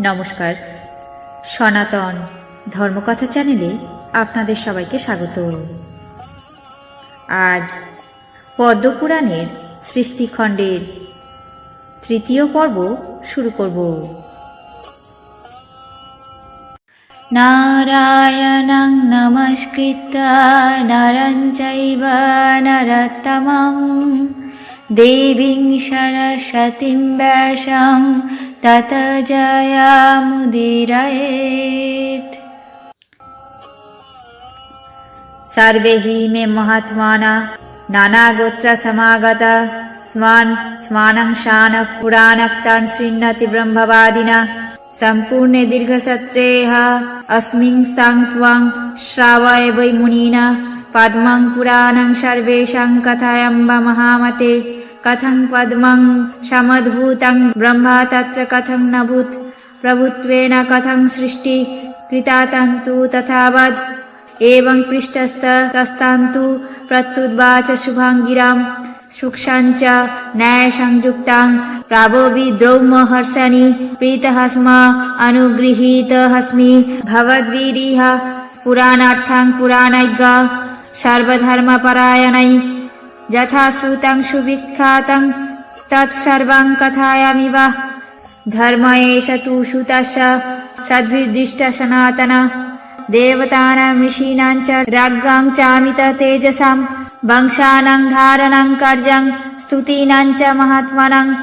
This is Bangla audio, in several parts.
নমস্কার। সনাতন ধর্মকথা চ্যানেলে আপনাদের সবাইকে স্বাগত। আজ পদ্মপুরাণের সৃষ্টিখণ্ডের তৃতীয় পর্ব শুরু করব। নারায়ণং নমস্কৃত্য, নরং চৈব देवीं सरस्वतीं व्यासां तत जयामुदीरयेत् सर्वे हि मे महात्माना नानागोत्रसमागता स्मान् स्मानंशानः पुराणक्तान् शृण्णति ब्रह्मवादिना सम्पूर्णे दीर्घसत्रेह अस्मिन् स्तां त्वां श्रावय वै मुनिना पद्मं पुराणं सर्वेषां कथयम्ब महामते কথং পদ্মং সমদ্ভূতং ব্রহ্মা তত্র কথং নভূত প্রভুত্বেন কথং সৃষ্টি কৃতাতন্তু তথাবৎ এবং পৃষ্ঠস্তস্তস্তন্তু প্রত্যুদ্বাচ শুভাঙ্গিরাম সুক্ষাঞ্চ ন্যায় সংযুক্তাং প্রাবোবি দ্রৌমহর্ষণি প্রীতহস্ম অনুগৃহীতহস্মি ভবদ্বিরিহ পুরাণার্থাং পুরাণজ্ঞ সর্বধর্মপরায়ণৈ सर्वधर्मपरायणै यथा श्रुतं सुविख्यातं तत्सर्वं कथायामिव धर्म एष तु सुतस्य सद्विदृष्ट सनातन देवतानां ऋषीणां च राज्ञां चामित तेजसां वंशानां धारणं कर्जं स्तुतीनां च महात्मनम्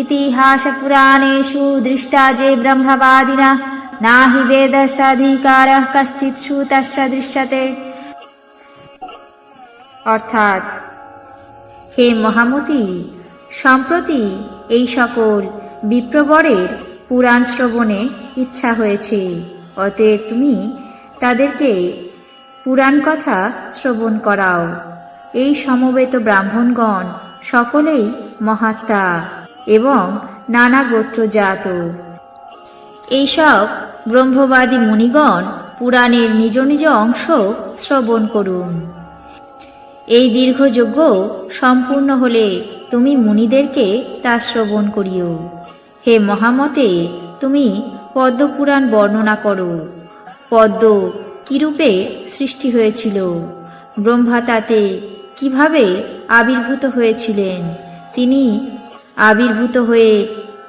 इतिहासपुराणेषु दृष्टा जे ब्रह्मवादिना नाहि वेदस्याधिकारः कश्चित् श्रुतस्य दृश्यते অর্থাৎ হে মহামতি, সম্প্রতি এই সকল বিপ্রবরের পুরাণ শ্রবণে ইচ্ছা হয়েছে, অতএব তুমি তাদেরকে পুরাণ কথা শ্রবণ করাও। এই সমবেত ব্রাহ্মণগণ সকলেই মহাত্মা এবং নানা গোত্রজাত। এইসব ব্রহ্মবাদী মুনিগণ পুরাণের নিজ নিজ অংশ শ্রবণ করুন। এই দীর্ঘযজ্ঞ সম্পূর্ণ হলে তুমি মুনিদেরকে তা শ্রবণ করিও। হে মহামতে, তুমি পদ্মপুরাণ বর্ণনা করো। পদ্ম কিরূপে সৃষ্টি হয়েছিল? ব্রহ্মা তাতে কীভাবে আবির্ভূত হয়েছিলেন? তিনি আবির্ভূত হয়ে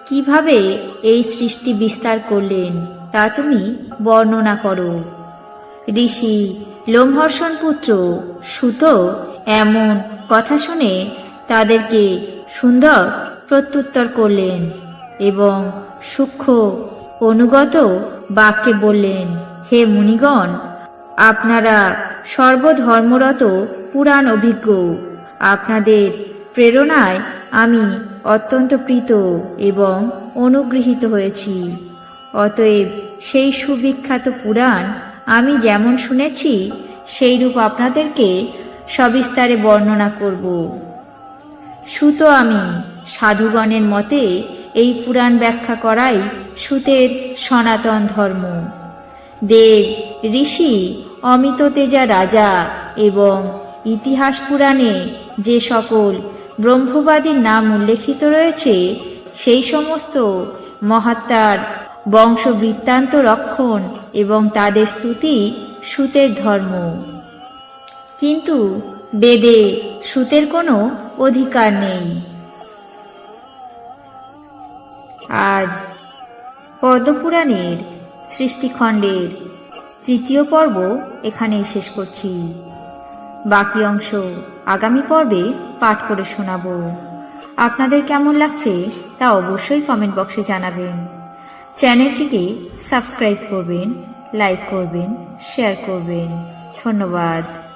কীভাবে এই সৃষ্টি বিস্তার করলেন, তা তুমি বর্ণনা করো। ঋষি লোমহর্ষণ পুত্র সুত এমন কথা শুনে তাদেরকে সুন্দর প্রত্যুত্তর করলেন এবং সূক্ষ্ম, অনুগত বাক্যে বললেন, হে মুনিগণ, আপনারা সর্বধর্মরত পুরাণ অভিজ্ঞ। আপনাদের প্রেরণায় আমি অত্যন্ত প্রীত এবং অনুগৃহীত হয়েছি। অতএব সেই সুবিখ্যাত পুরাণ আমি যেমন শুনেছি, সেইরূপ আপনাদেরকে সবিস্তারে বর্ণনা করব। সুত আমি সাধুগণের মতে এই পুরাণ ব্যাখ্যা করাই সুতের সনাতন ধর্ম। দেব, ঋষি, অমিত তেজা রাজা এবং ইতিহাস পুরাণে যে সকল ব্রহ্মবাদীর নাম উল্লেখিত রয়েছে, সেই সমস্ত মহাত্মার বংশবৃত্তান্ত রক্ষণ এবং তাদের স্তুতি সুতের ধর্ম। কিন্তু বেদে সুতের কোনো অধিকার নেই। আজ পদ্মপুরাণের সৃষ্টিখণ্ডের তৃতীয় পর্ব এখানেই শেষ করছি। বাকি অংশ আগামী পর্বে পাঠ করে শোনাব। আপনাদের কেমন লাগছে তা অবশ্যই কমেন্ট বক্সে জানাবেন। চ্যানেলটিকে সাবস্ক্রাইব করবেন, লাইক করবেন, শেয়ার করবেন। ধন্যবাদ।